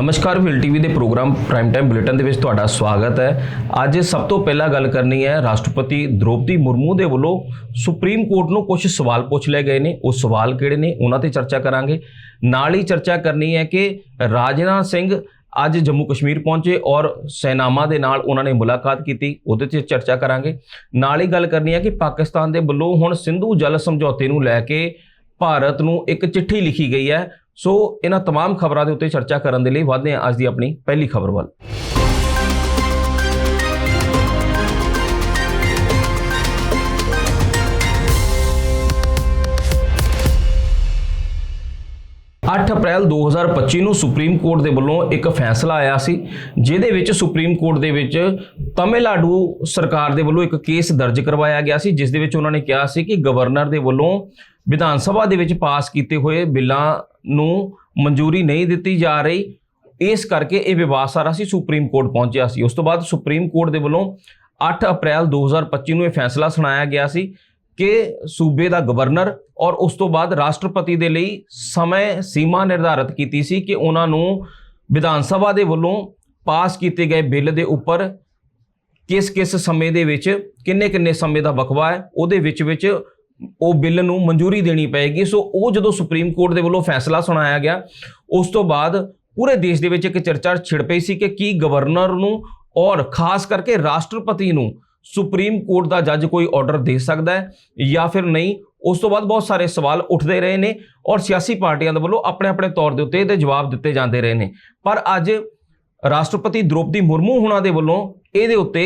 ਨਮਸਕਾਰ will TV ਦੇ programme prime time bulletin ਦੇ ਵਿੱਚ ਤੁਹਾਡਾ ਸਵਾਗਤ ਹੈ। ਅੱਜ ਸਭ ਤੋਂ ਪਹਿਲਾਂ ਗੱਲ ਕਰਨੀ ਹੈ, ਰਾਸ਼ਟਰਪਤੀ ਦ੍ਰੋਪਦੀ ਮੁਰਮੂ ਦੇ ਵੱਲੋਂ ਸੁਪਰੀਮ ਕੋਰਟ ਨੂੰ ਕੁਝ ਸਵਾਲ ਪੁੱਛ ਲਏ ਗਏ ਨੇ। ਉਹ ਸਵਾਲ ਕਿਹੜੇ ਨੇ? ਉਹਨਾਂ ਤੇ ਚਰਚਾ ਕਰਾਂਗੇ। ਨਾਲ ਹੀ ਚਰਚਾ ਕਰਨੀ ਹੈ ਕਿ ਰਾਜਨਾਥ ਸਿੰਘ ਅੱਜ ਜੰਮੂ ਕਸ਼ਮੀਰ ਪਹੁੰਚੇ ਔਰ ਸੈਨਾਮਾ ਦੇ ਨਾਲ ਉਹਨਾਂ ਨੇ ਮੁਲਾਕਾਤ ਕੀਤੀ। ਉਹਦੇ ਤੇ ਚਰਚਾ ਕਰਾਂਗੇ। ਨਾਲ ਹੀ ਗੱਲ ਕਰਨੀ ਹੈ ਕਿ ਪਾਕਿਸਤਾਨ ਦੇ ਵੱਲੋਂ ਹੁਣ ਸਿੰਧੂ ਜਲ ਸਮਝੌਤੇ ਨੂੰ ਲੈ ਕੇ ਭਾਰਤ ਨੂੰ ਇੱਕ ਚਿੱਠੀ ਲਿਖੀ ਗਈ ਹੈ। ਸੋ ਇਹਨਾਂ तमाम ਖਬਰਾਂ ਦੇ ਉੱਤੇ ਚਰਚਾ ਕਰਨ ਦੇ ਲਈ ਵਧਦੇ ਹਾਂ ਅੱਜ ਦੀ ਆਪਣੀ ਪਹਿਲੀ ਖਬਰ ਵੱਲ ਅੱਠ ਅਪ੍ਰੈਲ 2025 ਨੂੰ ਸੁਪਰੀਮ ਕੋਰਟ ਦੇ ਵੱਲੋਂ ਇੱਕ ਫੈਸਲਾ ਆਇਆ ਸੀ ਜਿਹਦੇ ਵਿੱਚ ਸੁਪਰੀਮ ਕੋਰਟ ਦੇ ਵਿੱਚ ਤਮਿਲਨਾਡੂ ਸਰਕਾਰ ਦੇ ਵੱਲੋਂ ਇੱਕ ਕੇਸ ਦਰਜ ਕਰਵਾਇਆ ਗਿਆ ਸੀ ਜਿਸ ਦੇ ਵਿੱਚ ਉਹਨਾਂ ਨੇ ਕਿਹਾ ਸੀ ਕਿ ਗਵਰਨਰ ਦੇ ਵੱਲੋਂ ਵਿਧਾਨ ਸਭਾ ਦੇ ਵਿੱਚ ਪਾਸ ਕੀਤੇ ਹੋਏ ਬਿੱਲਾਂ ਨੂੰ ਮਨਜ਼ੂਰੀ ਨਹੀਂ ਦਿੱਤੀ ਜਾ ਰਹੀ। ਇਸ ਕਰਕੇ ਇਹ ਵਿਵਾਦ ਸਾਰਾ ਸੀ, ਸੁਪਰੀਮ ਕੋਰਟ ਪਹੁੰਚਿਆ ਸੀ। ਉਸ ਤੋਂ ਬਾਅਦ ਸੁਪਰੀਮ ਕੋਰਟ ਦੇ ਵੱਲੋਂ 8 ਅਪ੍ਰੈਲ 2025 ਨੂੰ ਇਹ ਫੈਸਲਾ ਸੁਣਾਇਆ ਗਿਆ ਸੀ ਕਿ ਸੂਬੇ ਦਾ ਗਵਰਨਰ ਔਰ ਉਸ ਤੋਂ ਬਾਅਦ ਰਾਸ਼ਟਰਪਤੀ ਦੇ ਲਈ ਸਮੇਂ ਸੀਮਾ ਨਿਰਧਾਰਤ ਕੀਤੀ ਸੀ ਕਿ ਉਹਨਾਂ ਨੂੰ ਵਿਧਾਨ ਸਭਾ ਦੇ ਵੱਲੋਂ ਪਾਸ ਕੀਤੇ ਗਏ ਬਿੱਲ ਦੇ ਉੱਪਰ ਕਿਸ ਕਿਸ ਸਮੇਂ ਦੇ ਵਿੱਚ ਕਿੰਨੇ ਕਿੰਨੇ ਸਮੇਂ ਦਾ ਵਕਵਾ ਹੈ, ਉਹਦੇ ਵਿੱਚ ਵਿੱਚ ਉਹ ਬਿੱਲ ਨੂੰ ਮਨਜ਼ੂਰੀ ਦੇਣੀ ਪਏਗੀ। ਸੋ ਉਹ ਜਦੋਂ ਸੁਪਰੀਮ ਕੋਰਟ ਦੇ ਵੱਲੋਂ ਫੈਸਲਾ ਸੁਣਾਇਆ ਗਿਆ, ਉਸ ਤੋਂ ਬਾਅਦ ਪੂਰੇ ਦੇਸ਼ ਦੇ ਵਿੱਚ ਇੱਕ ਚਰਚਾ ਛਿੜ ਪਈ ਸੀ ਕਿ ਕੀ ਗਵਰਨਰ ਨੂੰ ਔਰ ਖਾਸ ਕਰਕੇ ਰਾਸ਼ਟਰਪਤੀ ਨੂੰ ਸੁਪਰੀਮ ਕੋਰਟ ਦਾ ਜੱਜ ਕੋਈ ਆਰਡਰ ਦੇ ਸਕਦਾ ਹੈ ਜਾਂ ਫਿਰ ਨਹੀਂ, ਉਸ ਤੋਂ ਬਾਅਦ ਬਹੁਤ ਸਾਰੇ ਸਵਾਲ ਉੱਠਦੇ ਰਹੇ ਨੇ ਔਰ ਸਿਆਸੀ ਪਾਰਟੀਆਂ ਦੇ ਵੱਲੋਂ ਆਪਣੇ ਆਪਣੇ ਤੌਰ ਦੇ ਉੱਤੇ ਇਹਦੇ ਜਵਾਬ ਦਿੱਤੇ ਜਾਂਦੇ ਰਹੇ ਨੇ। ਪਰ ਅੱਜ ਰਾਸ਼ਟਰਪਤੀ ਦ੍ਰੋਪਦੀ ਮੁਰਮੂ ਹੁਣਾਂ ਦੇ ਵੱਲੋਂ ਇਹਦੇ ਉੱਤੇ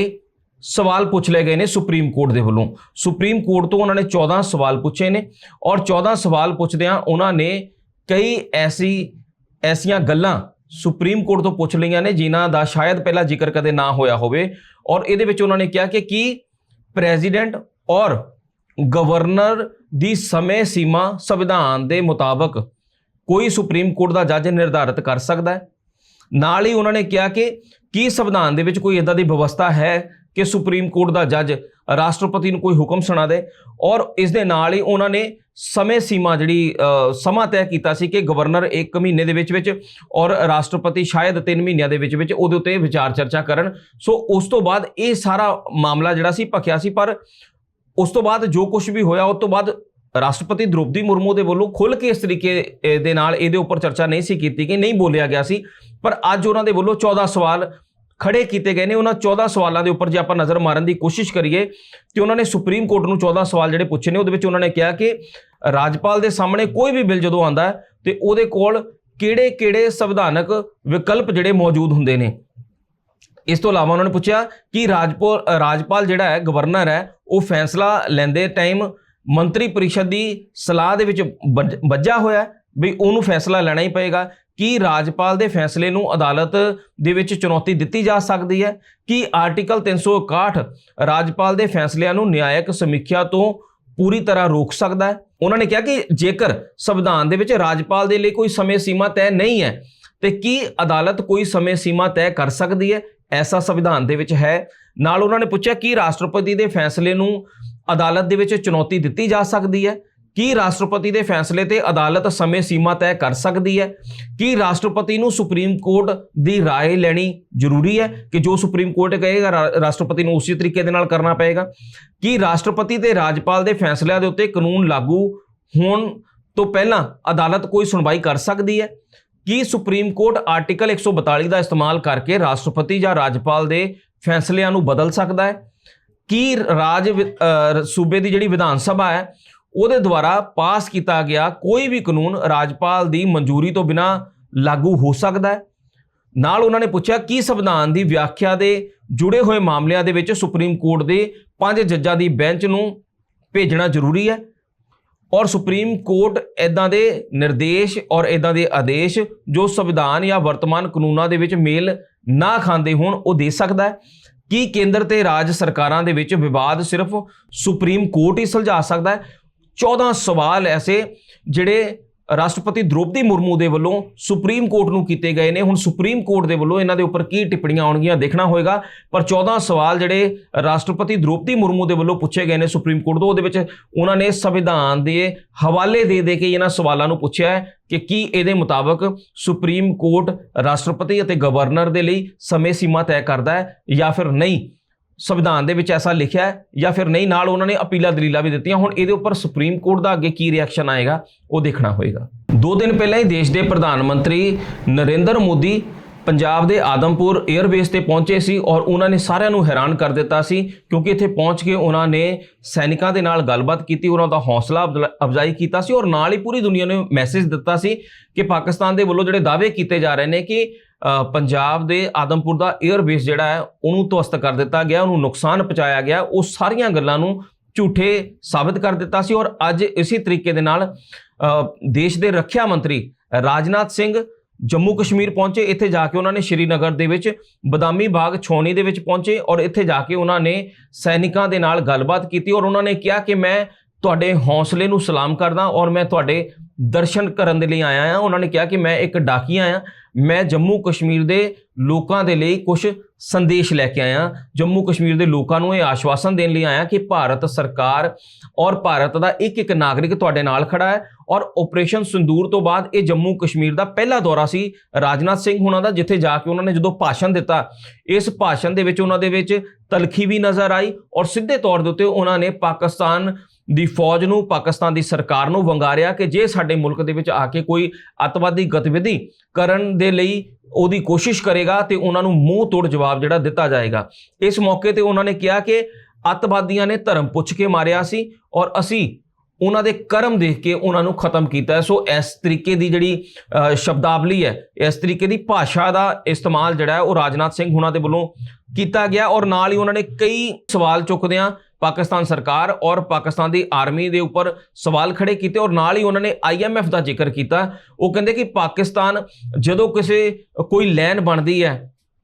ਸਵਾਲ ਪੁੱਛ ਲਏ ਗਏ ਨੇ ਸੁਪਰੀਮ ਕੋਰਟ ਦੇ ਵੱਲੋਂ। ਸੁਪਰੀਮ ਕੋਰਟ ਤੋਂ ਉਹਨਾਂ ਨੇ 14 ਸਵਾਲ ਪੁੱਛੇ ਨੇ ਔਰ 14 ਸਵਾਲ ਪੁੱਛਦਿਆਂ ਉਹਨਾਂ ਨੇ ਕਈ ਐਸੀ, ਐਸੀਆਂ ਗੱਲਾਂ ਸੁਪਰੀਮ ਕੋਰਟ ਤੋਂ ਪੁੱਛ ਲਈਆਂ ਨੇ ਜਿਨ੍ਹਾਂ ਦਾ ਸ਼ਾਇਦ ਪਹਿਲਾਂ ਜ਼ਿਕਰ ਕਦੇ ਨਾ ਹੋਇਆ ਹੋਵੇ ਔਰ ਇਹਦੇ ਵਿੱਚ ਉਹਨਾਂ ਨੇ ਕਿਹਾ ਕਿ ਕੀ ਪ੍ਰੈਜ਼ੀਡੈਂਟ ਔਰ ਗਵਰਨਰ ਦੀ ਸਮੇਂ ਸੀਮਾ ਸੰਵਿਧਾਨ ਦੇ ਮੁਤਾਬਕ ਕੋਈ ਸੁਪਰੀਮ ਕੋਰਟ ਦਾ ਜੱਜ ਨਿਰਧਾਰਿਤ ਕਰ ਸਕਦਾ ਹੈ। ਨਾਲ ਹੀ ਉਹਨਾਂ ਨੇ ਕਿਹਾ ਕਿ ਕੀ ਸੰਵਿਧਾਨ ਦੇ ਵਿੱਚ ਕੋਈ ਇਦਾਂ ਦੀ ਵਿਵਸਥਾ ਹੈ ਕਿ ਸੁਪਰੀਮ ਕੋਰਟ ਦਾ ਜੱਜ ਰਾਸ਼ਟਰਪਤੀ ਨੂੰ ਕੋਈ ਹੁਕਮ ਸੁਣਾ ਦੇ ਔਰ ਇਸ ਦੇ ਨਾਲ ਹੀ ਉਹਨਾਂ ਨੇ ਸਮੇਂ ਸੀਮਾ ਜਿਹੜੀ ਸਮਾਂ ਤੈਅ ਕੀਤਾ ਸੀ ਕਿ ਗਵਰਨਰ 1 ਮਹੀਨੇ ਦੇ ਵਿੱਚ ਵਿੱਚ ਔਰ ਰਾਸ਼ਟਰਪਤੀ ਸ਼ਾਇਦ 3 ਮਹੀਨਿਆਂ ਦੇ ਵਿੱਚ ਵਿੱਚ ਉਹਦੇ ਉੱਤੇ ਵਿਚਾਰ ਚਰਚਾ ਕਰਨ। ਸੋ ਉਸ ਤੋਂ ਬਾਅਦ ਇਹ ਸਾਰਾ ਮਾਮਲਾ ਜਿਹੜਾ ਸੀ ਭਖਿਆ ਸੀ, ਪਰ ਉਸ ਤੋਂ ਬਾਅਦ ਜੋ ਕੁਝ ਵੀ ਹੋਇਆ, ਉਸ ਤੋਂ ਬਾਅਦ ਰਾਸ਼ਟਰਪਤੀ ਦ੍ਰੋਪਦੀ ਮੁਰਮੂ ਦੇ ਵੱਲੋਂ ਖੁੱਲ੍ਹ ਕੇ ਇਸ ਤਰੀਕੇ ਦੇ ਨਾਲ ਇਹਦੇ ਉੱਪਰ ਚਰਚਾ ਨਹੀਂ ਸੀ ਕੀਤੀ ਕਿ ਨਹੀਂ ਬੋਲਿਆ ਗਿਆ ਸੀ। ਪਰ ਅੱਜ ਉਹਨਾਂ ਦੇ ਵੱਲੋਂ 14 ਸਵਾਲ ਖੜੇ ਕੀਤੇ ਗਏ ਨੇ ਉਹਨਾਂ 14 ਸਵਾਲਾਂ ਦੇ ਉੱਪਰ ਜੇ ਆਪਾਂ ਨਜ਼ਰ ਮਾਰਨ ਦੀ ਕੋਸ਼ਿਸ਼ ਕਰੀਏ, ਤੇ ਉਹਨਾਂ ਨੇ ਸੁਪਰੀਮ ਕੋਰਟ ਨੂੰ 14 ਸਵਾਲ ਜਿਹੜੇ ਪੁੱਛੇ ਨੇ, ਉਹਦੇ ਵਿੱਚ ਉਹਨਾਂ ਨੇ ਕਿਹਾ ਕਿ ਰਾਜਪਾਲ ਦੇ ਸਾਹਮਣੇ ਕੋਈ ਵੀ ਬਿੱਲ ਜਦੋਂ ਆਂਦਾ ਹੈ, ਤੇ ਉਹਦੇ ਕੋਲ ਕਿਹੜੇ-ਕਿਹੜੇ ਸੰਵਿਧਾਨਕ ਵਿਕਲਪ ਜਿਹੜੇ ਮੌਜੂਦ ਹੁੰਦੇ ਨੇ। ਇਸ ਤੋਂ ਇਲਾਵਾ ਉਹਨਾਂ ਨੇ ਪੁੱਛਿਆ ਕਿ ਰਾਜਪਾਲ ਰਾਜਪਾਲ ਜਿਹੜਾ ਹੈ, ਗਵਰਨਰ ਹੈ, ਉਹ ਫੈਸਲਾ ਲੈਂਦੇ ਟਾਈਮ ਮੰਤਰੀ ਪਰਿਸ਼ਦ ਦੀ ਸਲਾਹ ਦੇ ਵਿੱਚ ਵੱਜ- ਵੱਜਾ ਹੋਇਆ ਵੀ ਉਹਨੂੰ ਫੈਸਲਾ ਲੈਣਾ ਹੀ ਪਏਗਾ। ਕੀ ਰਾਜਪਾਲ ਦੇ ਫੈਸਲੇ ਨੂੰ ਅਦਾਲਤ ਦੇ ਵਿੱਚ ਚੁਣੌਤੀ ਦਿੱਤੀ ਜਾ ਸਕਦੀ ਹੈ? ਕੀ ਆਰਟੀਕਲ 361 ਰਾਜਪਾਲ ਦੇ ਫੈਸਲਿਆਂ ਨੂੰ ਨਿਆਇਕ ਸਮੀਖਿਆ ਤੋਂ ਪੂਰੀ ਤਰ੍ਹਾਂ ਰੋਕ ਸਕਦਾ ਹੈ? ਉਹਨਾਂ ਨੇ ਕਿਹਾ ਕਿ ਜੇਕਰ ਸੰਵਿਧਾਨ ਦੇ ਵਿੱਚ ਰਾਜਪਾਲ ਦੇ ਲਈ ਕੋਈ ਸਮੇਂ ਸੀਮਾ ਤੈਅ ਨਹੀਂ ਹੈ, ਤੇ ਕੀ ਅਦਾਲਤ ਕੋਈ ਸਮੇਂ ਸੀਮਾ ਤੈਅ ਕਰ ਸਕਦੀ ਹੈ? ਐਸਾ ਸੰਵਿਧਾਨ ਦੇ ਵਿੱਚ ਹੈ। ਨਾਲ ਉਹਨਾਂ ਨੇ ਪੁੱਛਿਆ, ਕਿ ਰਾਸ਼ਟਰਪਤੀ ਦੇ ਫੈਸਲੇ ਨੂੰ ਅਦਾਲਤ ਦੇ ਵਿੱਚ ਚੁਣੌਤੀ ਦਿੱਤੀ ਜਾ ਸਕਦੀ ਹੈ? ਕੀ ਰਾਸ਼ਟਰਪਤੀ ਦੇ ਫੈਸਲੇ ਤੇ ਅਦਾਲਤ ਸਮੇਂ ਸੀਮਾ ਤੈਅ ਕਰ ਸਕਦੀ ਹੈ ਕੀ ਰਾਸ਼ਟਰਪਤੀ ਨੂੰ ਸੁਪਰੀਮ ਕੋਰਟ ਦੀ رائے ਲੈਣੀ ਜ਼ਰੂਰੀ ਹੈ ਕਿ ਜੋ ਸੁਪਰੀਮ ਕੋਰਟ ਕਹੇਗਾ ਰਾ- ਰਾਸ਼ਟਰਪਤੀ ਨੂੰ ਉਸੇ ਤਰੀਕੇ ਦੇ ਨਾਲ ਕਰਨਾ ਪਏਗਾ ਕੀ ਰਾਸ਼ਟਰਪਤੀ ਤੇ ਰਾਜਪਾਲ ਦੇ ਫੈਸਲਿਆਂ ਦੇ ਉੱਤੇ ਕਾਨੂੰਨ ਲਾਗੂ ਹੋਣ ਤੋਂ ਪਹਿਲਾਂ ਅਦਾਲਤ ਕੋਈ ਸੁਣਵਾਈ ਕਰ ਸਕਦੀ ਹੈ ਕੀ ਸੁਪਰੀਮ ਕੋਰਟ ਆਰਟੀਕਲ 142 ਦਾ ਇਸਤੇਮਾਲ ਕਰਕੇ ਰਾਸ਼ਟਰਪਤੀ ਜਾਂ ਰਾਜਪਾਲ ਦੇ ਫੈਸਲਿਆਂ ਨੂੰ ਬਦਲ ਸਕਦਾ ਹੈ ਕੀ ਰਾਜ ਵਿ- ਅਹ ਸੂਬੇ ਦੀ ਜਿਹੜੀ ਵਿਧਾਨ ਸਭਾ ਹੈ ਉਹਦੇ ਦੁਆਰਾ ਪਾਸ ਕੀਤਾ ਗਿਆ ਕੋਈ ਵੀ ਕਾਨੂੰਨ ਰਾਜਪਾਲ ਦੀ ਮਨਜ਼ੂਰੀ ਤੋਂ ਬਿਨਾ ਲਾਗੂ ਹੋ ਸਕਦਾ ਹੈ। ਨਾਲ ਉਹਨਾਂ ਨੇ ਪੁੱਛਿਆ, ਕੀ ਸੰਵਿਧਾਨ ਦੀ ਵਿਆਖਿਆ ਦੇ ਜੁੜੇ ਹੋਏ ਮਾਮਲਿਆਂ ਦੇ ਵਿੱਚ ਸੁਪਰੀਮ ਕੋਰਟ ਦੇ ਪੰਜ ਜੱਜਾਂ ਦੀ ਬੈਂਚ ਨੂੰ ਭੇਜਣਾ ਜ਼ਰੂਰੀ ਹੈ? ਔਰ ਸੁਪਰੀਮ ਕੋਰਟ ਇਦਾਂ ਦੇ ਨਿਰਦੇਸ਼ ਔਰ ਇਦਾਂ ਦੇ ਆਦੇਸ਼ ਜੋ ਸੰਵਿਧਾਨ ਜਾਂ ਵਰਤਮਾਨ ਕਾਨੂੰਨਾਂ ਦੇ ਵਿੱਚ ਮੇਲ ਨਾ ਖਾਂਦੇ ਹੋਣ, ਉਹ ਦੇ ਸਕਦਾ ਹੈ? ਕੀ ਕੇਂਦਰ ਤੇ ਰਾਜ ਸਰਕਾਰਾਂ ਦੇ ਵਿੱਚ ਵਿਵਾਦ ਸਿਰਫ ਸੁਪਰੀਮ ਕੋਰਟ ਹੀ ਸੁਲਝਾ ਸਕਦਾ ਹੈ? 14 ਸਵਾਲ ਐਸੇ ਜਿਹੜੇ ਰਾਸ਼ਟਰਪਤੀ ਦ੍ਰੋਪਦੀ ਮੁਰਮੂ ਦੇ ਵੱਲੋਂ ਸੁਪਰੀਮ ਕੋਰਟ ਨੂੰ ਕੀਤੇ ਗਏ ਨੇ। ਹੁਣ ਸੁਪਰੀਮ ਕੋਰਟ ਦੇ ਵੱਲੋਂ ਇਹਨਾਂ ਦੇ ਉੱਪਰ ਕੀ ਟਿੱਪਣੀਆਂ ਆਉਣਗੀਆਂ ਦੇਖਣਾ ਹੋਏਗਾ। ਪਰ 14 ਸਵਾਲ ਜਿਹੜੇ ਰਾਸ਼ਟਰਪਤੀ ਦ੍ਰੋਪਦੀ ਮੁਰਮੂ ਦੇ ਵੱਲੋਂ ਪੁੱਛੇ ਗਏ ਨੇ ਸੁਪਰੀਮ ਕੋਰਟ ਤੋਂ। ਉਹਦੇ ਵਿੱਚ ਉਹਨਾਂ ਨੇ ਸੰਵਿਧਾਨ ਦੇ ਹਵਾਲੇ ਦੇ ਦੇ ਕੇ ਇਹਨਾਂ ਸਵਾਲਾਂ ਨੂੰ ਪੁੱਛਿਆ ਹੈ ਕਿ ਕੀ ਇਹਦੇ ਮੁਤਾਬਕ ਸੁਪਰੀਮ ਕੋਰਟ ਰਾਸ਼ਟਰਪਤੀ ਅਤੇ ਗਵਰਨਰ ਦੇ ਲਈ ਸਮੇਂ ਸੀਮਾ ਤੈਅ ਕਰਦਾ ਹੈ ਜਾਂ ਫਿਰ ਨਹੀਂ। ਸੰਵਿਧਾਨ ਦੇ ਵਿੱਚ ਐਸਾ ਲਿਖਿਆ ਹੈ ਜਾਂ ਫਿਰ ਨਹੀਂ, ਨਾਲ ਉਹਨਾਂ ਨੇ ਅਪੀਲਾਂ ਦਲੀਲਾਂ ਵੀ ਦਿੱਤੀਆਂ। ਹੁਣ ਇਹਦੇ ਉੱਪਰ ਸੁਪਰੀਮ ਕੋਰਟ ਦਾ ਅੱਗੇ ਕੀ ਰਿਐਕਸ਼ਨ ਆਏਗਾ, ਉਹ ਦੇਖਣਾ ਹੋਏਗਾ। ਦੋ ਦਿਨ ਪਹਿਲਾਂ ਹੀ ਦੇਸ਼ ਦੇ ਪ੍ਰਧਾਨ ਮੰਤਰੀ ਨਰਿੰਦਰ ਮੋਦੀ ਪੰਜਾਬ ਦੇ ਆਦਮਪੁਰ 에ਅਰਬੇਸ ਤੇ ਪਹੁੰਚੇ ਸੀ ਔਰ ਉਹਨਾਂ ਨੇ ਸਾਰਿਆਂ ਨੂੰ ਹੈਰਾਨ ਕਰ ਦਿੱਤਾ ਸੀ, ਕਿਉਂਕਿ ਇੱਥੇ ਪਹੁੰਚ ਕੇ ਉਹਨਾਂ ਨੇ ਸੈਨਿਕਾਂ ਦੇ ਨਾਲ ਗੱਲਬਾਤ ਕੀਤੀ, ਉਹਨਾਂ ਦਾ ਹੌਸਲਾ ਅਫਜ਼ਾਈ ਕੀਤਾ ਸੀ ਔਰ ਨਾਲ ਹੀ ਪੂਰੀ ਦੁਨੀਆ ਨੂੰ ਮੈਸੇਜ ਦਿੱਤਾ ਸੀ ਕਿ ਪਾਕਿਸਤਾਨ ਦੇ ਵੱਲੋਂ ਜਿਹੜੇ ਦਾਅਵੇ ਕੀਤੇ ਜਾ ਰਹੇ ਨੇ ਕਿ ਪੰਜਾਬ ਦੇ ਆਦਮਪੁਰ ਦਾ 에ਅਰਬੇਸ ਜਿਹੜਾ ਹੈ, ਉਹਨੂੰ ਧਵਸਤ ਕਰ ਦਿੱਤਾ ਗਿਆ, ਉਹਨੂੰ ਨੁਕਸਾਨ ਪਹੁੰਚਾਇਆ ਗਿਆ। ਉਹ ਸਾਰੀਆਂ ਗੱਲਾਂ ਨੂੰ ਝੂਠੇ ਸਾਬਤ ਕਰ ਦਿੱਤਾ ਸੀ ਔਰ ਅੱਜ ਇਸੇ ਤਰੀਕੇ ਦੇ ਨਾਲ ਦੇਸ਼ ਦੇ ਰੱਖਿਆ ਮੰਤਰੀ ਰਾਜਨਾਥ ਸਿੰਘ ਜੰਮੂ ਕਸ਼ਮੀਰ ਪਹੁੰਚੇ। ਇੱਥੇ ਜਾ ਕੇ ਉਹਨਾਂ ਨੇ ਸ਼੍ਰੀਨਗਰ ਦੇ ਵਿੱਚ ਬਦਾਮੀ ਬਾਗ ਛਾਉਣੀ ਦੇ ਵਿੱਚ ਪਹੁੰਚੇ ਔਰ ਇੱਥੇ ਜਾ ਕੇ ਉਹਨਾਂ ਨੇ ਸੈਨਿਕਾਂ ਦੇ ਨਾਲ ਗੱਲਬਾਤ ਕੀਤੀ ਔਰ ਉਹਨਾਂ ਨੇ ਕਿਹਾ ਕਿ ਮੈਂ ਤੁਹਾਡੇ ਹੌਸਲੇ ਨੂੰ ਸਲਾਮ ਕਰਦਾ ਔਰ ਮੈਂ ਤੁਹਾਡੇ ਦਰਸ਼ਨ ਕਰਨ ਦੇ ਲਈ ਆਇਆ ਹਾਂ। ਉਹਨਾਂ ਨੇ ਕਿਹਾ ਕਿ ਮੈਂ ਇੱਕ ਡਾਕੀਆ ਹਾਂ। ਮੈਂ ਜੰਮੂ ਕਸ਼ਮੀਰ ਦੇ ਲੋਕਾਂ ਦੇ ਲਈ ਕੁਝ ਸੰਦੇਸ਼ ਲੈ ਕੇ ਆਇਆ ਜੰਮੂ ਕਸ਼ਮੀਰ ਦੇ ਲੋਕਾਂ ਨੂੰ ਇਹ ਆਸ਼ਵਾਸਨ ਦੇਣ ਲਈ ਆਇਆ ਕਿ ਭਾਰਤ ਸਰਕਾਰ ਔਰ ਭਾਰਤ ਦਾ ਇੱਕ ਇੱਕ ਨਾਗਰਿਕ ਤੁਹਾਡੇ ਨਾਲ ਖੜਾ ਹੈ ਔਰ ਆਪਰੇਸ਼ਨ ਸਿੰਦੂਰ ਤੋਂ ਬਾਅਦ ਇਹ ਜੰਮੂ ਕਸ਼ਮੀਰ ਦਾ ਪਹਿਲਾ ਦੌਰਾ ਸੀ ਰਾਜਨਾਥ ਸਿੰਘ ਹੁਣਾਂ ਦਾ, ਜਿੱਥੇ ਜਾ ਕੇ ਉਹਨਾਂ ਨੇ ਜਦੋਂ ਭਾਸ਼ਣ ਦਿੱਤਾ, ਇਸ ਭਾਸ਼ਣ ਦੇ ਵਿੱਚ ਉਹਨਾਂ ਦੇ ਵਿੱਚ ਤਲਖੀ ਵੀ ਨਜ਼ਰ ਆਈ ਔਰ ਸਿੱਧੇ ਤੌਰ ਦੇ ਉੱਤੇ ਉਹਨਾਂ ਨੇ ਪਾਕਿਸਤਾਨ ਦੀ ਫੌਜ ਨੂੰ ਪਾਕਿਸਤਾਨ ਦੀ ਸਰਕਾਰ ਨੂੰ ਵੰਗਾਰਿਆ ਕਿ ਜੇ ਸਾਡੇ ਮੁਲਕ ਦੇ ਵਿੱਚ ਆ ਕੇ ਕੋਈ ਅੱਤਵਾਦੀ ਗਤੀਵਿਧੀ ਕਰਨ ਦੇ ਲਈ ਉਹਦੀ ਕੋਸ਼ਿਸ਼ ਕਰੇਗਾ ਤੇ ਉਹਨਾਂ ਨੂੰ ਮੂੰਹ ਤੋੜ ਜਵਾਬ ਜਿਹੜਾ ਦਿੱਤਾ ਜਾਏਗਾ। ਇਸ ਮੌਕੇ ਤੇ ਉਹਨਾਂ ਨੇ ਕਿਹਾ ਕਿ ਅੱਤਵਾਦੀਆਂ ਨੇ ਧਰਮ ਪੁੱਛ ਕੇ ਮਾਰਿਆ ਸੀ ਔਰ ਅਸੀਂ ਉਹਨਾਂ ਦੇ ਕਰਮ ਦੇਖ ਕੇ ਉਹਨਾਂ ਨੂੰ ਖਤਮ ਕੀਤਾ। ਸੋ ਇਸ ਤਰੀਕੇ ਦੀ ਜਿਹੜੀ ਅ, ਸ਼ਬਦਾਵਲੀ ਹੈ ਇਸ ਤਰੀਕੇ ਦੀ ਭਾਸ਼ਾ ਦਾ ਇਸਤੇਮਾਲ ਜਿਹੜਾ ਹੈ ਉਹ ਰਾਜਨਾਥ ਸਿੰਘ ਹੁਣਾਂ ਦੇ ਵੱਲੋਂ ਕੀਤਾ ਗਿਆ ਔਰ ਨਾਲ ਹੀ ਉਹਨਾਂ ਨੇ ਕਈ ਸਵਾਲ ਚੁੱਕਦਿਆਂ ਪਾਕਿਸਤਾਨ ਸਰਕਾਰ ਔਰ ਪਾਕਿਸਤਾਨ ਦੀ ਆਰਮੀ ਦੇ ਉੱਪਰ ਸਵਾਲ ਖੜੇ ਕੀਤੇ ਔਰ ਨਾਲ ਹੀ ਉਹਨਾਂ ਨੇ ਆਈਐਮਐਫ ਦਾ ਜ਼ਿਕਰ ਕੀਤਾ। ਉਹ ਕਹਿੰਦੇ ਕਿ ਪਾਕਿਸਤਾਨ ਜਦੋਂ ਕਿਸੇ, ਕੋਈ ਲਾਈਨ ਬਣਦੀ ਹੈ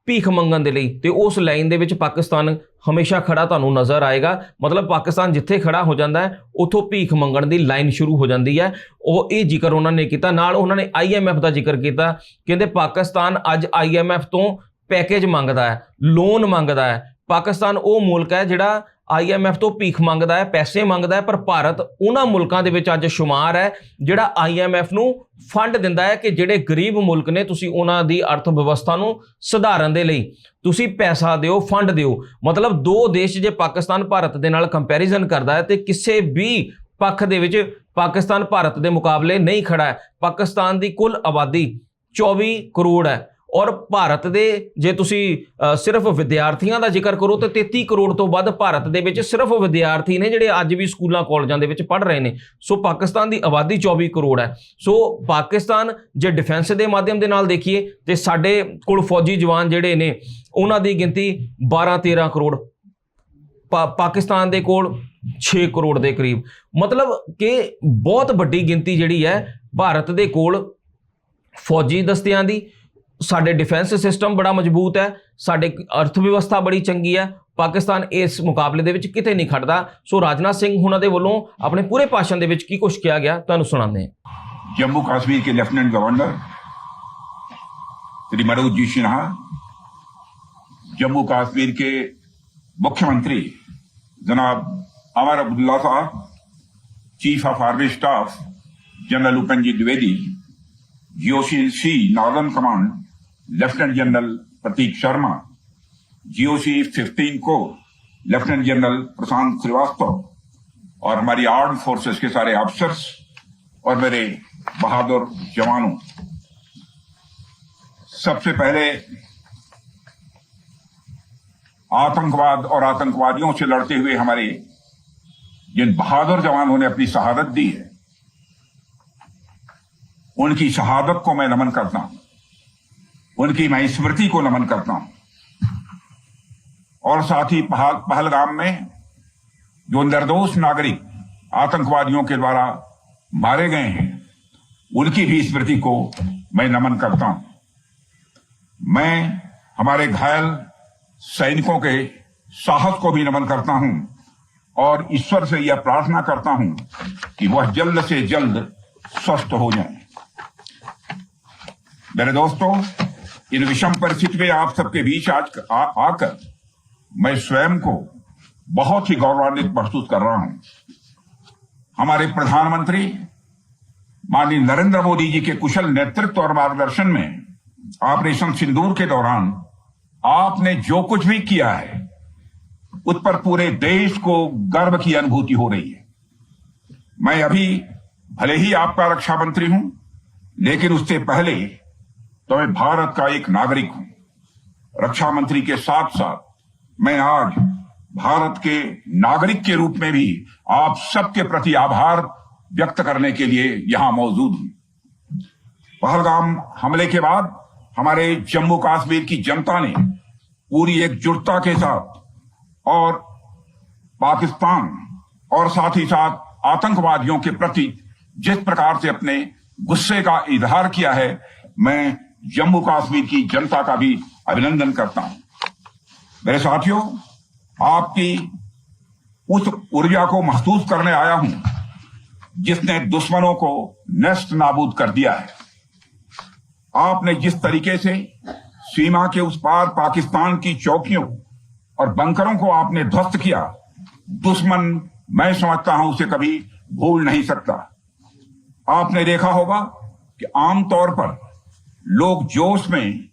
ਭੀਖ ਮੰਗਣ ਦੇ ਲਈ, ਤੇ ਉਸ ਲਾਈਨ ਦੇ ਵਿੱਚ ਪਾਕਿਸਤਾਨ ਹਮੇਸ਼ਾ ਖੜਾ ਤੁਹਾਨੂੰ ਨਜ਼ਰ ਆਏਗਾ। ਮਤਲਬ ਪਾਕਿਸਤਾਨ ਜਿੱਥੇ ਖੜਾ ਹੋ ਜਾਂਦਾ ਹੈ, ਉਥੋਂ ਭੀਖ ਮੰਗਣ ਦੀ ਲਾਈਨ ਸ਼ੁਰੂ ਹੋ ਜਾਂਦੀ ਹੈ। ਉਹ ਇਹ ਜ਼ਿਕਰ ਉਹਨਾਂ ਨੇ ਕੀਤਾ। ਨਾਲ ਉਹਨਾਂ ਨੇ ਆਈਐਮਐਫ ਦਾ ਜ਼ਿਕਰ ਕੀਤਾ। ਕਹਿੰਦੇ ਪਾਕਿਸਤਾਨ ਅੱਜ ਆਈਐਮਐਫ ਤੋਂ ਪੈਕੇਜ ਮੰਗਦਾ ਹੈ, ਲੋਨ ਮੰਗਦਾ ਹੈ। ਪਾਕਿਸਤਾਨ ਉਹ ਮੁਲਕ ਹੈ ਜਿਹੜਾ ਆਈਐਮਐਫ ਤੋਂ ਭੀਖ ਮੰਗਦਾ ਹੈ, ਪੈਸੇ ਮੰਗਦਾ ਹੈ, ਪਰ ਭਾਰਤ ਉਹਨਾਂ ਮੁਲਕਾਂ ਦੇ ਵਿੱਚ ਅੱਜ ਸ਼ੁਮਾਰ ਹੈ, ਜਿਹੜਾ ਆਈਐਮਐਫ ਨੂੰ ਫੰਡ ਦਿੰਦਾ ਹੈ ਕਿ ਜਿਹੜੇ ਗਰੀਬ ਮੁਲਕ ਨੇ ਤੁਸੀਂ ਉਹਨਾਂ ਦੀ ਅਰਥ ਵਿਵਸਥਾ ਨੂੰ ਸੁਧਾਰਨ ਦੇ ਲਈ ਤੁਸੀਂ ਪੈਸਾ ਦਿਓ, ਫੰਡ ਦਿਓ। ਮਤਲਬ ਦੋ ਦੇਸ਼ ਜੇ ਪਾਕਿਸਤਾਨ, ਭਾਰਤ ਦੇ ਨਾਲ ਕੰਪੈਰੀਜ਼ਨ ਕਰਦਾ ਹੈ ਤੇ ਕਿਸੇ ਵੀ ਪੱਖ ਦੇ ਵਿੱਚ ਪਾਕਿਸਤਾਨ, ਭਾਰਤ ਦੇ ਮੁਕਾਬਲੇ ਨਹੀਂ ਖੜਾ ਹੈ। ਪਾਕਿਸਤਾਨ ਦੀ ਕੁੱਲ ਆਬਾਦੀ 24 ਕਰੋੜ ਹੈ। ਔਰ ਭਾਰਤ ਦੇ ਜੇ ਤੁਸੀਂ ਸਿਰਫ ਵਿਦਿਆਰਥੀਆਂ ਦਾ ਜ਼ਿਕਰ ਕਰੋ ਤਾਂ 33 ਕਰੋੜ ਤੋਂ ਵੱਧ ਭਾਰਤ ਦੇ ਵਿੱਚ ਸਿਰਫ ਵਿਦਿਆਰਥੀ ਨੇ ਜਿਹੜੇ ਅੱਜ ਵੀ ਸਕੂਲਾਂ, ਕਾਲਜਾਂ ਦੇ ਵਿੱਚ ਪੜ੍ਹ ਰਹੇ ਨੇ। ਸੋ ਪਾਕਿਸਤਾਨ ਦੀ ਆਬਾਦੀ 24 ਕਰੋੜ ਹੈ। ਸੋ ਪਾਕਿਸਤਾਨ ਜੇ ਡਿਫੈਂਸ ਦੇ ਮਾਧਿਅਮ ਦੇ ਨਾਲ ਦੇਖੀਏ ਤੇ ਸਾਡੇ ਕੋਲ ਫੌਜੀ ਜਵਾਨ ਜਿਹੜੇ ਨੇ, ਉਹਨਾਂ ਦੀ ਗਿਣਤੀ 12 13 ਕਰੋੜ। ਪਾ- ਪਾਕਿਸਤਾਨ ਦੇ ਕੋਲ 6 ਕਰੋੜ ਦੇ ਕਰੀਬ। ਮਤਲਬ ਕਿ ਬਹੁਤ ਵੱਡੀ ਗਿਣਤੀ ਜਿਹੜੀ ਹੈ, ਭਾਰਤ ਦੇ ਕੋਲ ਫੌਜੀ ਦਸਤਿਆਂ ਦੀ ਸਾਡੇ ਡਿਫੈਂਸ ਸਿਸਟਮ ਬੜਾ ਮਜ਼ਬੂਤ ਹੈ ਸਾਡੇ ਅਰਥ ਵਿਵਸਥਾ ਬੜੀ ਚੰਗੀ ਹੈ ਪਾਕਿਸਤਾਨ ਇਸ ਮੁਕਾਬਲੇ ਦੇ ਵਿੱਚ ਕਿਤੇ ਨਹੀਂ ਖੜਦਾ ਸੋ ਰਾਜਨਾਥ ਸਿੰਘ ਹੁਣਾਂ ਦੇ ਵੱਲੋਂ ਆਪਣੇ ਪੂਰੇ ਭਾਸ਼ਣ ਦੇ ਵਿੱਚ ਕੀ ਕੁਝ ਕਿਹਾ ਗਿਆ ਤੁਹਾਨੂੰ ਸੁਣਾਉਂਦੇ ਹਾਂ जम्मू कश्मीर के लेफ्टिनेंट गवर्नर श्री मनोज जी सिन्हा जम्मू कश्मीर के मुख्यमंत्री जनाब अमर अब्दुल्ला साहब chief of army staff general Upendra ji Dwivedi GOC C northern command lieutenant general Prateek Sharma GOC 15 को लेफ्टिनेंट जनरल प्रशांत श्रीवास्तव और हमारी आर्म फोर्सेस के सारे अफसर्स और मेरे बहादुर जवानों। सबसे पहले आतंकवाद और आतंकवादियों से लड़ते हुए हमारे जिन बहादुर जवानों ने अपनी शहादत दी है, उनकी शहादत को मैं नमन करता हूँ। उनकी मैं स्मृति को नमन करता हूँ। और साथ ही पहल, पहलगाम में जो निर्दोष नागरिक आतंकवादियों के द्वारा मारे गए हैं, उनकी भी स्मृति को मैं नमन करता हूँ। मैं हमारे घायल सैनिकों के साहस को भी नमन करता हूँ और ईश्वर से यह प्रार्थना करता हूँ कि वह जल्द से जल्द स्वस्थ हो जाए। मेरे दोस्तों इन विषम परिस्थिति में आप सबके बीच आज आकर मैं स्वयं को बहुत ही गौरवान्वित महसूस कर रहा हूँ। हमारे प्रधानमंत्री माननीय नरेंद्र मोदी जी के कुशल नेतृत्व और मार्गदर्शन में ऑपरेशन सिंदूर के दौरान आपने जो कुछ भी किया है, उस पर पूरे देश को गर्व की अनुभूति हो रही है। मैं अभी भले ही आपका रक्षा मंत्री हूँ, लेकिन उससे पहले तो मैं भारत का एक नागरिक हूँ। रक्षा मंत्री के साथ साथ मैं आज भारत के नागरिक के रूप में भी आप सबके प्रति आभार व्यक्त करने के लिए यहाँ मौजूद हूँ। पहलगाम हमले के बाद हमारे जम्मू कश्मीर की जनता ने पूरी एकजुटता के साथ और पाकिस्तान और साथ ही साथ आतंकवादियों के प्रति जिस प्रकार से अपने गुस्से का इजहार किया है, मैं जम्मू कश्मीर की जनता का भी अभिनंदन करता हूँ। मेरे साथियों, आपकी उस ऊर्जा को महसूस करने आया हूँ, जिसने दुश्मनों को नष्ट नाबूद कर दिया है। आपने जिस तरीके से सीमा के उस पार पाकिस्तान की चौकियों और बंकरों को आपने ध्वस्त किया, दुश्मन मैं समझता हूँ उसे कभी भूल नहीं सकता। आपने देखा होगा कि आमतौर पर लोग जोश में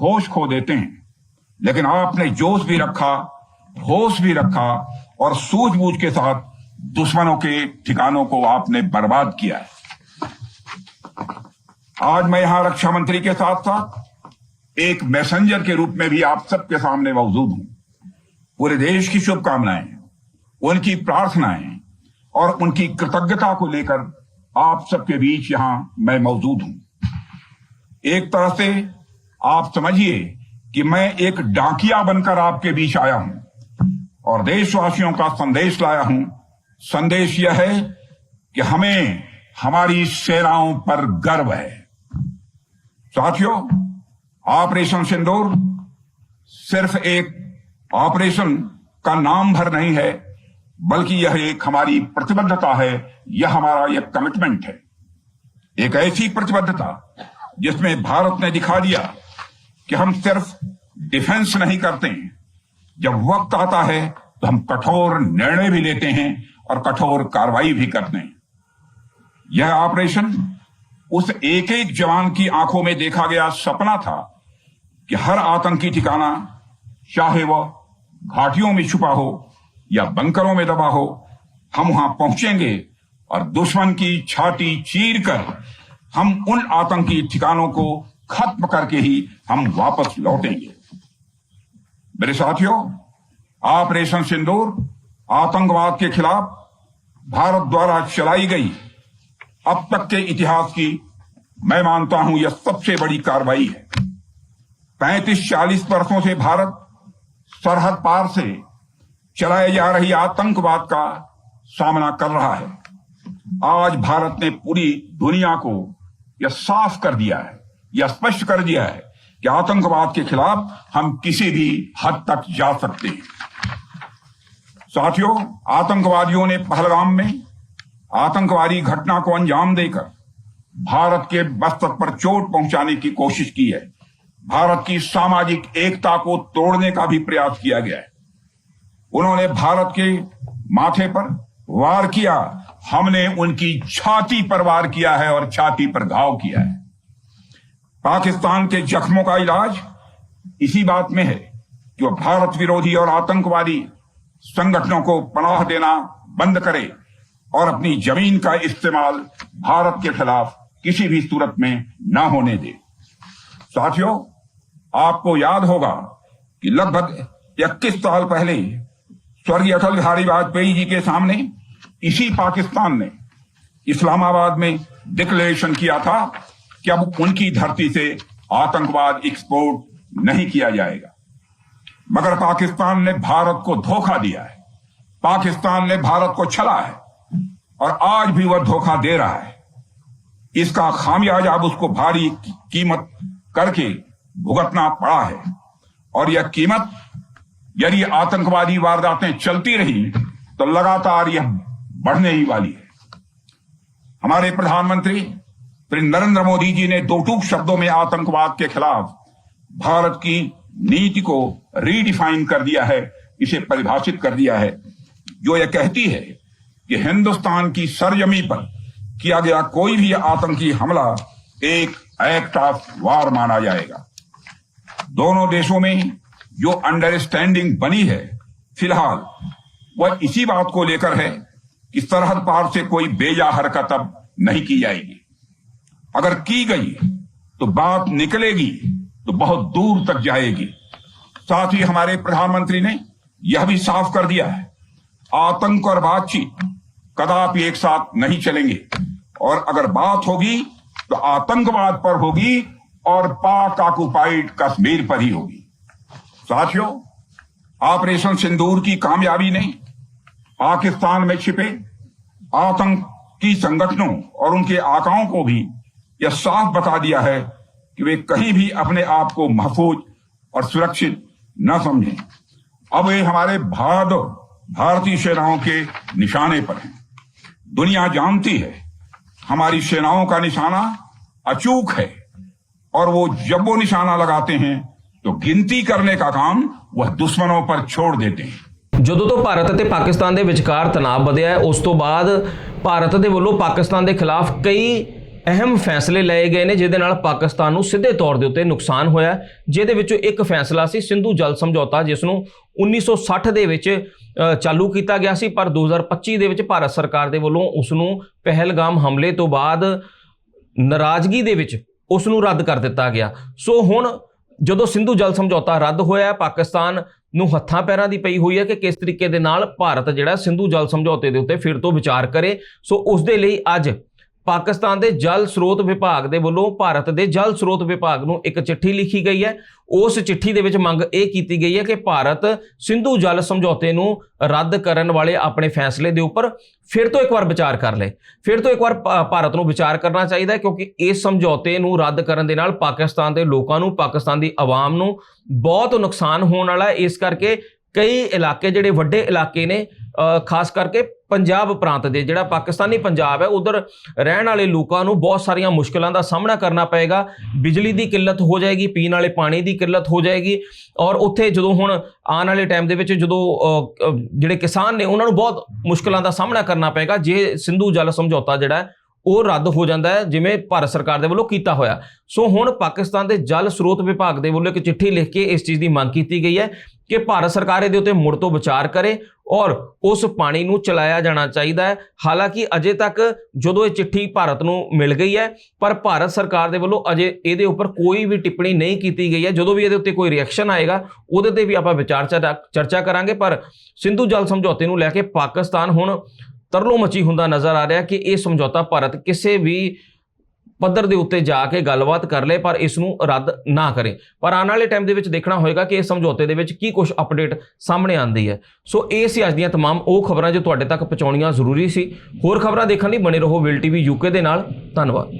होश खो देते हैं। लेकिन आपने जोश भी रखा, होश भी रखा और सूझबूझ के साथ दुश्मनों के ठिकानों को आपने बर्बाद किया है। आज मैं यहाँ रक्षा मंत्री के साथ साथ एक मैसेंजर के रूप में भी आप सबके सामने मौजूद हूँ। पूरे देश की शुभकामनाएँ, उनकी प्रार्थनाएँ और उनकी कृतज्ञता को लेकर आप सबके बीच यहाँ मैं मौजूद हूँ। एक तरह से आप समझिए कि मैं एक डाकिया बनकर आपके बीच आया हूँ और देशवासियों का संदेश लाया हूँ। संदेश यह है कि हमें हमारी सेनाओं पर गर्व है। साथियों, ऑपरेशन सिंदूर सिर्फ़ एक ऑपरेशन का नाम भर नहीं है, बल्कि यह एक हमारी प्रतिबद्धता है, यह हमारा यह कमिटमेंट है। एक ऐसी प्रतिबद्धता जिसमें भारत ने दिखा दिया कि हम सिर्फ़ डिफेंस नहीं करते जब वक्त आता है तो हम कठोर निर्णय भी लेते हैं और कठोर कार्रवाई भी करते हैं। यह ऑपरेशन उस एक एक जवान की आँखों में देखा गया सपना था कि हर आतंकी ठिकाना, चाहे वह घाटियों में छुपा हो या बंकरों में दबा हो, हम वहाँ पहुँचेंगे और दुश्मन की छाती चीर कर हम उन आतंकी ठिकानों को खत्म करके ही हम वापस लौटेंगे। मेरे साथियों ऑपरेशन सिंदूर, आतंकवाद के खिलाफ भारत द्वारा चलाई गई अब तक के इतिहास की मैं मानता हूँ यह सबसे बड़ी कार्रवाई है। पैंतीस चालीस वर्षों से भारत सरहद पार से चलाए जा रही आतंकवाद का सामना कर रहा है। आज भारत ने पूरी दुनिया को यह साफ़ कर दिया है यह स्पष्ट कर दिया है कि आतंकवाद के खिलाफ हम किसी भी हद तक जा सकते हैं। साथियों, आतंकवादियों ने पहलगाम में आतंकवादी घटना को अंजाम देकर भारत के बस्तर पर चोट पहुँचाने की कोशिश की है। भारत की सामाजिक एकता को तोड़ने का भी प्रयास किया गया है। उन्होंने भारत के माथे पर वार किया हमने उनकी छाती पर वार किया है और छाती पर घाव किया है। पाकिस्तान के जख्मों का इलाज इसी बात में है कि वह भारत विरोधी और आतंकवादी संगठनों को पनाह देना बंद करे और अपनी ज़मीन का इस्तेमाल भारत के खिलाफ किसी भी सूरत में न होने दे। साथियों, आपको याद होगा कि लगभग 21 साल पहले स्वर्गीय अटल बिहारी वाजपेयी जी के सामने इसी पाकिस्तान ने इस्लामाबाद में डिक्लेरेशन किया था कि अब उनकी धरती से आतंकवाद एक्सपोर्ट नहीं किया जाएगा। मगर पाकिस्तान ने भारत को धोखा दिया है। पाकिस्तान ने भारत को छला है और आज भी वह धोखा दे रहा है। इसका खामियाजा अब उसको भारी कीमत करके भुगतना पड़ा है और यह कीमत, यदि आतंकवादी वारदातें चलती रही तो लगातार यह बढ़ने ही वाली है। हमारे प्रधानमंत्री नरेंद्र मोदी जी ने दो टूक शब्दों में आतंकवाद के खिलाफ भारत की नीति को रीडिफाइन कर दिया है, इसे परिभाषित कर दिया है। जो यह कहती है कि हिंदुस्तान की सरजमी पर किया गया कोई भी आतंकी हमला एक एक्ट ऑफ़ वार माना जाएगा। दोनों देशों में जो अंडरस्टैंडिंग बनी है, फ़िलहाल, वह इसी बात को लेकर है कि सरहद पार से कोई बेजा हरकत अब नहीं की जाएगी। अगर की गई तो बात निकलेगी तो बहुत दूर तक जाएगी। साथ ही हमारे प्रधानमंत्री ने यह भी साफ़ कर दिया है, आतंक और बातचीत कदापि एक साथ नहीं चलेंगे। और अगर बात होगी तो आतंकवाद पर होगी और पाक ऑक्युपाइड कश्मीर पर ही होगी। साथियों, ऑपरेशन सिंदूर की कामयाबी ने पाकिस्तान में छिपे आतंकी संगठनों और उनके आकाओं को भी यह साफ़ बता दिया है कि वे कहीं भी अपने आप को महफूज और सुरक्षित न समझें। अब वे हमारे बहादुर भारतीय सेनाओं के निशाने पर हैं। दुनिया जानती है, हमारी सेनाओं का निशाना अचूक है और वो जब वो निशाना लगाते हैं तो गिनती करने का काम वह दुश्मनों पर छोड़ देते हैं। ਜਦੋਂ ਤੋਂ ਭਾਰਤ ਅਤੇ ਪਾਕਿਸਤਾਨ ਦੇ ਵਿਚਕਾਰ ਤਣਾਅ ਵਧਿਆ ਉਸ ਤੋਂ ਬਾਅਦ ਭਾਰਤ ਦੇ ਵੱਲੋਂ ਪਾਕਿਸਤਾਨ ਦੇ ਖਿਲਾਫ ਕਈ ਅਹਿਮ ਫੈਸਲੇ ਲਏ ਗਏ ਨੇ, ਜਿਹਦੇ ਨਾਲ ਪਾਕਿਸਤਾਨ ਨੂੰ ਸਿੱਧੇ ਤੌਰ ਦੇ ਉੱਤੇ ਨੁਕਸਾਨ ਹੋਇਆ ਜਿਹਦੇ ਵਿੱਚੋਂ ਇੱਕ ਫੈਸਲਾ ਸੀ ਸਿੰਧੂ ਜਲ ਸਮਝੌਤਾ, ਜਿਸ ਨੂੰ 1960 ਦੇ ਵਿੱਚ ਚਾਲੂ ਕੀਤਾ ਗਿਆ ਸੀ, ਪਰ 2025 ਦੇ ਵਿੱਚ ਭਾਰਤ ਸਰਕਾਰ ਦੇ ਵੱਲੋਂ ਉਸ ਨੂੰ ਪਹਿਲਗਾਮ ਹਮਲੇ ਤੋਂ ਬਾਅਦ ਨਾਰਾਜ਼ਗੀ ਦੇ ਵਿੱਚ ਉਸ ਨੂੰ ਰੱਦ ਕਰ ਦਿੱਤਾ ਗਿਆ। ਸੋ ਹੁਣ ਜਦੋਂ ਸਿੰਧੂ ਜਲ ਸਮਝੌਤਾ ਰੱਦ ਹੋਇਆ ਪਾਕਿਸਤਾਨ ਨੂੰ ਹੱਥਾਂ ਪੈਰਾਂ ਦੀ ਪਈ ਹੋਈ ਹੈ ਕਿ ਕਿਸ ਤਰੀਕੇ ਦੇ ਨਾਲ ਭਾਰਤ ਜਿਹੜਾ ਸਿੰਧੂ ਜਲ ਸਮਝੌਤੇ ਦੇ ਉੱਤੇ ਫਿਰ ਤੋਂ ਵਿਚਾਰ ਕਰੇ। ਸੋ ਉਸ ਦੇ ਲਈ ਅੱਜ ਪਾਕਿਸਤਾਨ ਦੇ ਜਲ ਸਰੋਤ ਵਿਭਾਗ ਦੇ ਵੱਲੋਂ ਭਾਰਤ ਦੇ ਜਲ ਸਰੋਤ ਵਿਭਾਗ ਨੂੰ ਇੱਕ ਚਿੱਠੀ ਲਿਖੀ ਗਈ ਹੈ। ਉਸ ਚਿੱਠੀ ਦੇ ਵਿੱਚ ਮੰਗ ਇਹ ਕੀਤੀ ਗਈ ਹੈ ਕਿ ਭਾਰਤ ਸਿੰਧੂ ਜਲ ਸਮਝੌਤੇ ਨੂੰ ਰੱਦ ਕਰਨ ਵਾਲੇ ਆਪਣੇ ਫੈਸਲੇ ਦੇ ਉੱਪਰ ਫਿਰ ਤੋਂ ਇੱਕ ਵਾਰ ਵਿਚਾਰ ਕਰ ਲਏ ਫਿਰ ਤੋਂ ਇੱਕ ਵਾਰ ਭਾ- ਭਾਰਤ ਨੂੰ ਵਿਚਾਰ ਕਰਨਾ ਚਾਹੀਦਾ ਹੈ ਕਿਉਂਕਿ ਇਸ ਸਮਝੌਤੇ ਨੂੰ ਰੱਦ ਕਰਨ ਦੇ ਨਾਲ ਪਾਕਿਸਤਾਨ ਦੇ ਲੋਕਾਂ ਨੂੰ, ਪਾਕਿਸਤਾਨ ਦੀ ਆਵਾਮ ਨੂੰ ਬਹੁਤ ਨੁਕਸਾਨ ਹੋਣ ਵਾਲਾ ਹੈ। ਇਸ ਕਰਕੇ ਕਈ ਇਲਾਕੇ ਜਿਹੜੇ ਵੱਡੇ ਇਲਾਕੇ ਨੇ ਖਾਸ ਕਰਕੇ ਪੰਜਾਬ ਪ੍ਰਾਂਤ ਦੇ, ਜਿਹੜਾ ਪਾਕਿਸਤਾਨੀ ਪੰਜਾਬ ਹੈ, ਉਧਰ ਰਹਿਣ ਵਾਲੇ ਲੋਕਾਂ ਨੂੰ ਬਹੁਤ ਸਾਰੀਆਂ ਮੁਸ਼ਕਲਾਂ ਦਾ ਸਾਹਮਣਾ ਕਰਨਾ ਪਏਗਾ। ਬਿਜਲੀ ਦੀ ਕਿੱਲਤ ਹੋ ਜਾਏਗੀ, ਪੀਣ ਵਾਲੇ ਪਾਣੀ ਦੀ ਕਿੱਲਤ ਹੋ ਜਾਏਗੀ ਔਰ ਉੱਥੇ ਜਦੋਂ ਹੁਣ ਆਉਣ ਵਾਲੇ ਟਾਈਮ ਦੇ ਵਿੱਚ ਜਦੋਂ ਜਿਹੜੇ ਕਿਸਾਨ ਨੇ, ਉਹਨਾਂ ਨੂੰ ਬਹੁਤ ਮੁਸ਼ਕਲਾਂ ਦਾ ਸਾਹਮਣਾ ਕਰਨਾ ਪਏਗਾ। ਜੇ ਸਿੰਧੂ ਜਲ ਸਮਝੌਤਾ ਜਿਹੜਾ ਉਹ ਰੱਦ ਹੋ ਜਾਂਦਾ ਹੈ, ਜਿਵੇਂ ਭਾਰਤ ਸਰਕਾਰ ਦੇ ਵੱਲੋਂ ਕੀਤਾ ਹੋਇਆ। ਸੋ ਹੁਣ ਪਾਕਿਸਤਾਨ ਦੇ ਜਲ ਸਰੋਤ ਵਿਭਾਗ ਦੇ ਵੱਲੋਂ ਇੱਕ ਚਿੱਠੀ ਲਿਖ ਕੇ ਇਸ ਚੀਜ਼ ਦੀ ਮੰਗ ਕੀਤੀ ਗਈ ਹੈ ਕਿ ਭਾਰਤ ਸਰਕਾਰ ਇਹਦੇ ਉੱਤੇ ਮੁੜ ਤੋਂ ਵਿਚਾਰ ਕਰੇ ਔਰ ਉਸ ਪਾਣੀ ਨੂੰ ਚਲਾਇਆ ਜਾਣਾ ਚਾਹੀਦਾ ਹੈ। ਹਾਲਾਂਕਿ ਅਜੇ ਤੱਕ ਜਦੋਂ ਇਹ ਚਿੱਠੀ ਭਾਰਤ ਨੂੰ ਮਿਲ ਗਈ ਹੈ, ਪਰ ਭਾਰਤ ਸਰਕਾਰ ਦੇ ਵੱਲੋਂ ਅਜੇ ਇਹਦੇ ਉੱਪਰ ਕੋਈ ਵੀ ਟਿੱਪਣੀ ਨਹੀਂ ਕੀਤੀ ਗਈ ਹੈ। ਜਦੋਂ ਵੀ ਇਹਦੇ ਉੱਤੇ ਕੋਈ ਰਿਐਕਸ਼ਨ ਆਏਗਾ, ਉਹਦੇ ਤੇ ਵੀ ਆਪਾਂ ਵਿਚਾਰ ਚਰਚਾ- ਚਰਚਾ ਕਰਾਂਗੇ। ਪਰ ਸਿੰਧੂ ਜਲ ਸਮਝੌਤੇ ਨੂੰ ਲੈ ਕੇ ਪਾਕਿਸਤਾਨ ਹੁਣ ਤਰਲੋ ਮਚੀ ਹੁੰਦਾ ਨਜ਼ਰ ਆ ਰਿਹਾ ਕਿ ਇਹ ਸਮਝੌਤਾ ਭਾਰਤ ਕਿਸੇ ਵੀ ਪੱਧਰ ਦੇ ਉੱਤੇ ਜਾ ਕੇ ਗੱਲਬਾਤ ਕਰ ਲੇ ਪਰ ਇਸ ਨੂੰ ਰੱਦ ਨਾ ਕਰੇ ਪਰ ਆਉਣ ਵਾਲੇ ਟਾਈਮ ਦੇ ਵਿੱਚ ਦੇਖਣਾ ਹੋਏਗਾ ਕਿ ਇਸ ਸਮਝੌਤੇ ਦੇ ਵਿੱਚ ਕੀ ਕੁਝ ਅਪਡੇਟ ਸਾਹਮਣੇ ਆਉਂਦੀ ਹੈ ਸੋ ਇਹ ਸੀ ਅੱਜ ਦੀਆਂ तमाम ਉਹ ਖਬਰਾਂ ਜੋ ਤੁਹਾਡੇ ਤੱਕ ਪਹੁੰਚਾਉਣੀਆਂ ਜ਼ਰੂਰੀ ਸੀ ਹੋਰ ਖਬਰਾਂ ਦੇਖਣ ਲਈ ਬਣੇ ਰਹੋ ਵਿਲ ਟੀਵੀ ਯੂਕੇ ਦੇ ਨਾਲ ਧੰਨਵਾਦ